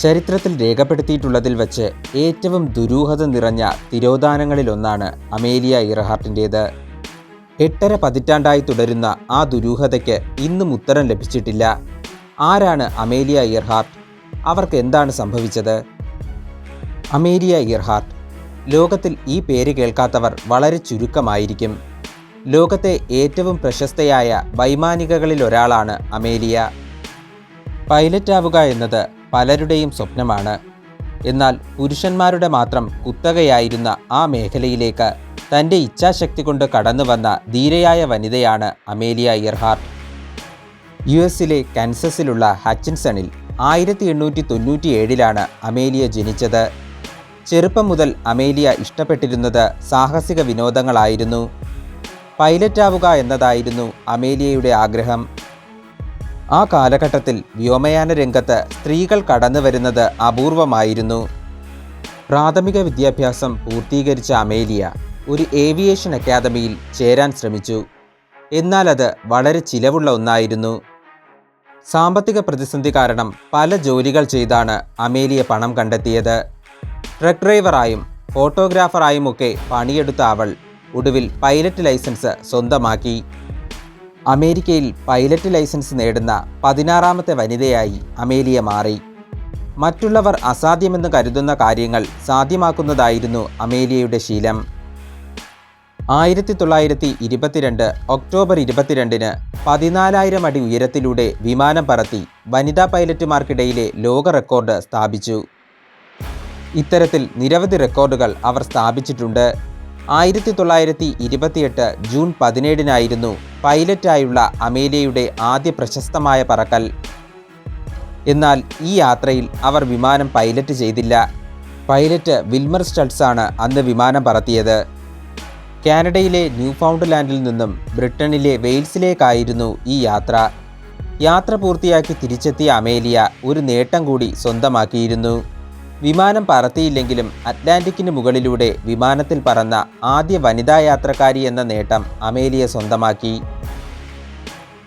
ചരിത്രത്തിൽ രേഖപ്പെടുത്തിയിട്ടുള്ളതിൽ വച്ച് ഏറ്റവും ദുരൂഹത നിറഞ്ഞ തിരോധാനങ്ങളിലൊന്നാണ് അമേലിയ ഇറഹാർട്ടിന്റേത്. എട്ടര പതിറ്റാണ്ടായി തുടരുന്ന ആ ദുരൂഹതയ്ക്ക് ഇന്നും ഉത്തരം ലഭിച്ചിട്ടില്ല. ആരാണ് അമേലിയ ഇയർഹാർട്ട് അവർക്ക് എന്താണ് സംഭവിച്ചത്? അമേലിയ ഇയർഹാർട്ട് ലോകത്തിൽ ഈ പേര് കേൾക്കാത്തവർ വളരെ ചുരുക്കമായിരിക്കും. ലോകത്തെ ഏറ്റവും പ്രശസ്തയായ വൈമാനികകളിൽ ഒരാളാണ് അമേലിയ. പൈലറ്റ് ആവുക എന്നത് പലരുടെയും സ്വപ്നമാണ്. എന്നാൽ പുരുഷന്മാരുടെ മാത്രം കുത്തകയായിരുന്ന ആ മേഖലയിലേക്ക് തന്റെ ഇച്ഛാശക്തി കൊണ്ട് കടന്നു വന്ന ധീരയായ വനിതയാണ് അമേലിയ ഇയർഹാർട്ട് യു എസിലെ കൻസസിലുള്ള ഹച്ചിൻസണിൽ ആയിരത്തി എണ്ണൂറ്റി തൊണ്ണൂറ്റി ഏഴിലാണ് അമേലിയ ജനിച്ചത്. ചെറുപ്പം മുതൽ അമേലിയ ഇഷ്ടപ്പെട്ടിരുന്നത് സാഹസിക വിനോദങ്ങളായിരുന്നു. പൈലറ്റാവുക എന്നതായിരുന്നു അമേലിയയുടെ ആഗ്രഹം. ആ കാലഘട്ടത്തിൽ വ്യോമയാന രംഗത്ത് സ്ത്രീകൾ കടന്നു വരുന്നത് അപൂർവമായിരുന്നു. പ്രാഥമിക വിദ്യാഭ്യാസം പൂർത്തീകരിച്ച അമേലിയ ഒരു ഏവിയേഷൻ അക്കാദമിയിൽ ചേരാൻ ശ്രമിച്ചു. എന്നാൽ അത് വളരെ ചിലവുള്ള ഒന്നായിരുന്നു. സാമ്പത്തിക പ്രതിസന്ധി കാരണം പല ജോലികൾ ചെയ്താണ് അമേലിയ പണം കണ്ടെത്തിയത്. ട്രക്ക് ഡ്രൈവറായും ഫോട്ടോഗ്രാഫറായും ഒക്കെ പണിയെടുത്ത അവൾ ഒടുവിൽ പൈലറ്റ് ലൈസൻസ് സ്വന്തമാക്കി. അമേരിക്കയിൽ പൈലറ്റ് ലൈസൻസ് നേടുന്ന പതിനാറാമത്തെ വനിതയായി അമേലിയ മാറി. മറ്റുള്ളവർ അസാധ്യമെന്ന് കരുതുന്ന കാര്യങ്ങൾ സാധ്യമാക്കുന്നതായിരുന്നു അമേലിയയുടെ ശീലം. ആയിരത്തി തൊള്ളായിരത്തി ഇരുപത്തിരണ്ട് ഒക്ടോബർ ഇരുപത്തിരണ്ടിന് പതിനാലായിരം അടി ഉയരത്തിലൂടെ വിമാനം പറത്തി വനിതാ പൈലറ്റുമാർക്കിടയിലെ ലോക റെക്കോർഡ് സ്ഥാപിച്ചു. ഇത്തരത്തിൽ നിരവധി റെക്കോർഡുകൾ അവർ സ്ഥാപിച്ചിട്ടുണ്ട്. ആയിരത്തി തൊള്ളായിരത്തി ഇരുപത്തിയെട്ട് ജൂൺ പതിനേഴിനായിരുന്നു പൈലറ്റായുള്ള അമേലിയയുടെ ആദ്യ പ്രശസ്തമായ പറക്കൽ. എന്നാൽ ഈ യാത്രയിൽ അവർ വിമാനം പൈലറ്റ് ചെയ്തില്ല. പൈലറ്റ് വിൽമർ സ്റ്റൾസാണ് അന്ന് വിമാനം പറത്തിയത്. കാനഡയിലെ ന്യൂ ന്യൂഫൗണ്ട്ലാൻഡിൽ നിന്നും ബ്രിട്ടനിലെ വെയിൽസിലേക്കായിരുന്നു ഈ യാത്ര. യാത്ര പൂർത്തിയാക്കി തിരിച്ചെത്തിയ അമേലിയ ഒരു നേട്ടം കൂടി സ്വന്തമാക്കിയിരുന്നു. വിമാനം പറത്തിയില്ലെങ്കിലും അറ്റ്ലാന്റിക്കിന് മുകളിലൂടെ വിമാനത്തിൽ പറന്ന ആദ്യ വനിതാ യാത്രക്കാരി എന്ന നേട്ടം അമേലിയ സ്വന്തമാക്കി.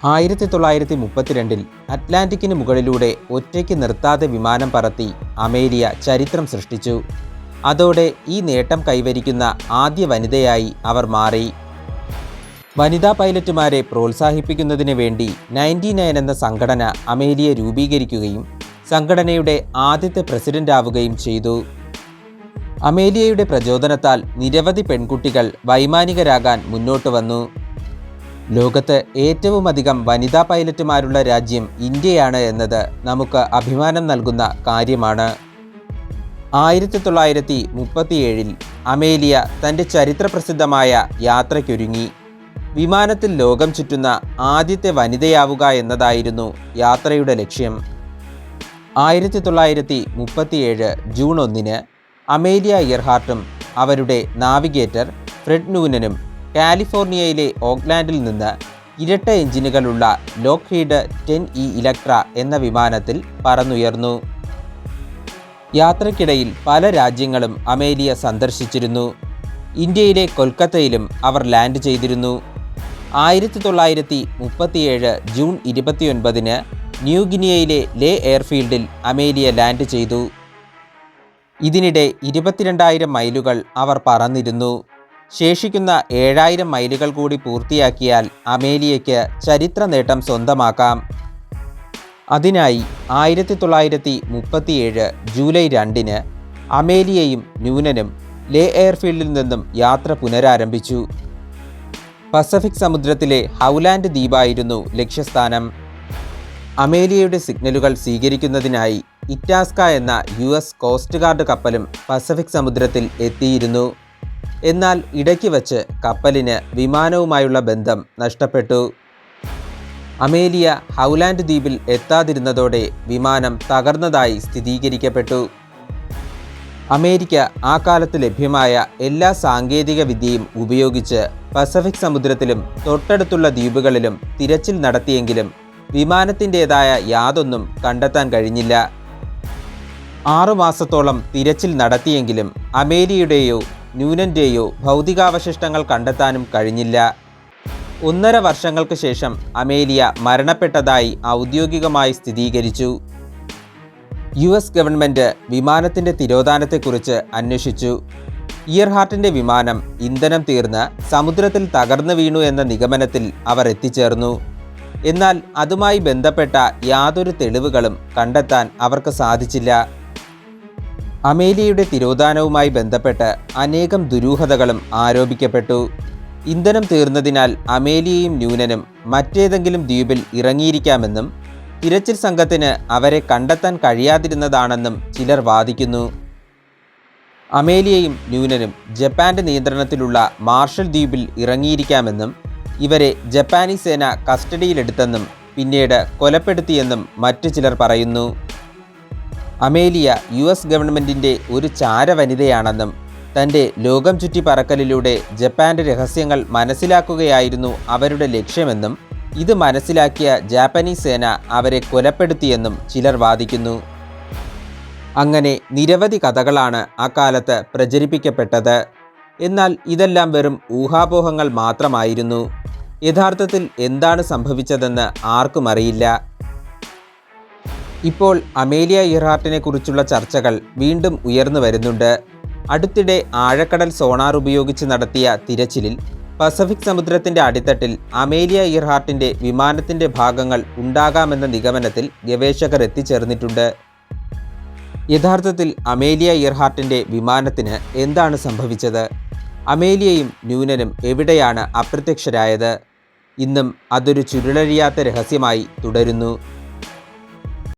ആയിരത്തി തൊള്ളായിരത്തി മുപ്പത്തിരണ്ടിൽ അറ്റ്ലാന്റിക്കിന് മുകളിലൂടെ ഒറ്റയ്ക്ക് നിർത്താതെ വിമാനം പറത്തി അമേരിയ ചരിത്രം സൃഷ്ടിച്ചു. അതോടെ ഈ നേട്ടം കൈവരിക്കുന്ന ആദ്യ വനിതയായി അവർ മാറി. വനിതാ പൈലറ്റുമാരെ പ്രോത്സാഹിപ്പിക്കുന്നതിന് വേണ്ടി നയന്റി നയൻ എന്ന സംഘടന അമേരിയ രൂപീകരിക്കുകയും സംഘടനയുടെ ആദ്യത്തെ പ്രസിഡന്റ് ആവുകയും ചെയ്തു. അമേലിയയുടെ പ്രചോദനത്താൽ നിരവധി പെൺകുട്ടികൾ വൈമാനികരാകാൻ മുന്നോട്ട് വന്നു. ലോകത്ത് ഏറ്റവുമധികം വനിതാ പൈലറ്റുമാരുള്ള രാജ്യം ഇന്ത്യയാണ് എന്നത് നമുക്ക് അഭിമാനം നൽകുന്ന കാര്യമാണ്. ആയിരത്തി തൊള്ളായിരത്തി മുപ്പത്തിയേഴിൽ അമേലിയ തന്റെ ചരിത്രപ്രസിദ്ധമായ യാത്രയ്ക്കൊരുങ്ങി. വിമാനത്തിൽ ലോകം ചുറ്റുന്ന ആദ്യത്തെ വനിതയാവുക എന്നതായിരുന്നു യാത്രയുടെ ലക്ഷ്യം. ആയിരത്തി തൊള്ളായിരത്തി മുപ്പത്തിയേഴ് ജൂൺ ഒന്നിന് അമേലിയ ഇയർഹാർട്ടും അവരുടെ നാവിഗേറ്റർ ഫ്രെഡ് നൂനനും കാലിഫോർണിയയിലെ ഓക്ലാൻഡിൽ നിന്ന് ഇരട്ട എഞ്ചിനുകളുള്ള ലോക്ക്ഹീഡ് ടെൻ ഇ ഇലക്ട്ര എന്ന വിമാനത്തിൽ പറന്നുയർന്നു. യാത്രക്കിടയിൽ പല രാജ്യങ്ങളും അമേലിയ സന്ദർശിച്ചിരുന്നു. ഇന്ത്യയിലെ കൊൽക്കത്തയിലും അവർ ലാൻഡ് ചെയ്തിരുന്നു. ആയിരത്തി തൊള്ളായിരത്തി മുപ്പത്തിയേഴ് ജൂൺ ഇരുപത്തിയൊൻപതിന് ന്യൂ ഗിനിയയിലെ ലേ എയർഫീൽഡിൽ അമേലിയ ലാൻഡ് ചെയ്തു. ഇതിനിടെ ഇരുപത്തിരണ്ടായിരം മൈലുകൾ അവർ പറന്നിരുന്നു. ശേഷിക്കുന്ന ഏഴായിരം മൈലുകൾ കൂടി പൂർത്തിയാക്കിയാൽ അമേലിയയ്ക്ക് ചരിത്ര നേട്ടം സ്വന്തമാക്കാം. അതിനായി ആയിരത്തി തൊള്ളായിരത്തി മുപ്പത്തിയേഴ് ജൂലൈ രണ്ടിന് അമേലിയയും ന്യൂനനും ലേ എയർഫീൽഡിൽ നിന്നും യാത്ര പുനരാരംഭിച്ചു. പസഫിക് സമുദ്രത്തിലെ ഹൗലാൻഡ് ദ്വീപായിരുന്നു ലക്ഷ്യസ്ഥാനം. അമേലിയയുടെ സിഗ്നലുകൾ സ്വീകരിക്കുന്നതിനായി ഇറ്റാസ്ക എന്ന യു എസ് കോസ്റ്റ് ഗാർഡ് കപ്പലും പസഫിക് സമുദ്രത്തിൽ എത്തിയിരുന്നു. എന്നാൽ ഇടയ്ക്ക് വച്ച് കപ്പലിന് വിമാനവുമായുള്ള ബന്ധം നഷ്ടപ്പെട്ടു. അമേലിയ ഹൗലാൻഡ് ദ്വീപിൽ എത്താതിരുന്നതോടെ വിമാനം തകർന്നതായി സ്ഥിരീകരിക്കപ്പെട്ടു. അമേരിക്ക ആ കാലത്ത് ലഭ്യമായ എല്ലാ സാങ്കേതിക വിദ്യയും ഉപയോഗിച്ച് പസഫിക് സമുദ്രത്തിലും തൊട്ടടുത്തുള്ള ദ്വീപുകളിലും തിരച്ചിൽ നടത്തിയെങ്കിലും വിമാനത്തിന്റെതായ യാതൊന്നും കണ്ടെത്താൻ കഴിഞ്ഞില്ല. ആറുമാസത്തോളം തിരച്ചിൽ നടത്തിയെങ്കിലും അമേലിയുടെയോ ന്യൂനന്റെയോ ഭൗതികാവശിഷ്ടങ്ങൾ കണ്ടെത്താനും കഴിഞ്ഞില്ല. ഒന്നര വർഷങ്ങൾക്ക് ശേഷം അമേലിയ മരണപ്പെട്ടതായി ഔദ്യോഗികമായി സ്ഥിരീകരിച്ചു. യു എസ് ഗവൺമെന്റ് വിമാനത്തിന്റെ തിരോധാനത്തെക്കുറിച്ച് അന്വേഷിച്ചു. ഇയർഹാർട്ടിന്റെ വിമാനം ഇന്ധനം തീർന്ന് സമുദ്രത്തിൽ തകർന്നു വീണു എന്ന നിഗമനത്തിൽ അവർ എത്തിച്ചേർന്നു. എന്നാൽ അതുമായി ബന്ധപ്പെട്ട യാതൊരു തെളിവുകളും കണ്ടെത്താൻ അവർക്ക് സാധിച്ചില്ല. അമേലിയയുടെ തിരോധാനവുമായി ബന്ധപ്പെട്ട് അനേകം ദുരൂഹതകളും ആരോപിക്കപ്പെട്ടു. ഇന്ധനം തീർന്നതിനാൽ അമേലിയയും ന്യൂനനും മറ്റേതെങ്കിലും ദ്വീപിൽ ഇറങ്ങിയിരിക്കാമെന്നും തിരച്ചിൽ സംഘത്തിന് അവരെ കണ്ടെത്താൻ കഴിയാതിരുന്നതാണെന്നും ചിലർ വാദിക്കുന്നു. അമേലിയയും ന്യൂനനും ജപ്പാന്റെ നിയന്ത്രണത്തിലുള്ള മാർഷൽ ദ്വീപിൽ ഇറങ്ങിയിരിക്കാമെന്നും ഇവരെ ജപ്പാനീസ് സേന കസ്റ്റഡിയിലെടുത്തെന്നും പിന്നീട് കൊലപ്പെടുത്തിയെന്നും മറ്റു ചിലർ പറയുന്നു. അമേലിയ യു എസ് ഗവൺമെന്റിന്റെ ഒരു ചാരവനിതയാണെന്നും തന്റെ ലോകം ചുറ്റി പറക്കലിലൂടെ ജപ്പാന്റെ രഹസ്യങ്ങൾ മനസ്സിലാക്കുകയായിരുന്നു അവരുടെ ലക്ഷ്യമെന്നും ഇത് മനസ്സിലാക്കിയ ജാപ്പനീസ് സേന അവരെ കൊലപ്പെടുത്തിയെന്നും ചിലർ വാദിക്കുന്നു. അങ്ങനെ നിരവധി കഥകളാണ് അക്കാലത്ത് പ്രചരിപ്പിക്കപ്പെട്ടത്. എന്നാൽ ഇതെല്ലാം വെറും ഊഹാപോഹങ്ങൾ മാത്രമായിരുന്നു. യഥാർത്ഥത്തിൽ എന്താണ് സംഭവിച്ചതെന്ന് ആർക്കും അറിയില്ല. ഇപ്പോൾ അമേലിയ ഇറാർട്ടിനെ കുറിച്ചുള്ള ചർച്ചകൾ വീണ്ടും ഉയർന്നു വരുന്നുണ്ട്. അടുത്തിടെ ആഴക്കടൽ സോണാർ ഉപയോഗിച്ച് നടത്തിയ തിരച്ചിലിൽ പസഫിക് സമുദ്രത്തിന്റെ അടിത്തട്ടിൽ അമേലിയ ഇർഹാർട്ടിന്റെ വിമാനത്തിന്റെ ഭാഗങ്ങൾ ഉണ്ടാകാമെന്ന നിഗമനത്തിൽ ഗവേഷകർ എത്തിച്ചേർന്നിട്ടുണ്ട്. യഥാർത്ഥത്തിൽ അമേലിയ ഇർഹാർട്ടിന്റെ വിമാനത്തിന് എന്താണ് സംഭവിച്ചത്? അമേലിയയും ന്യൂനനും എവിടെയാണ് അപ്രത്യക്ഷരായത്? ഇന്നും അതൊരു ചുരുളഴിയാത്ത രഹസ്യമായി തുടരുന്നു.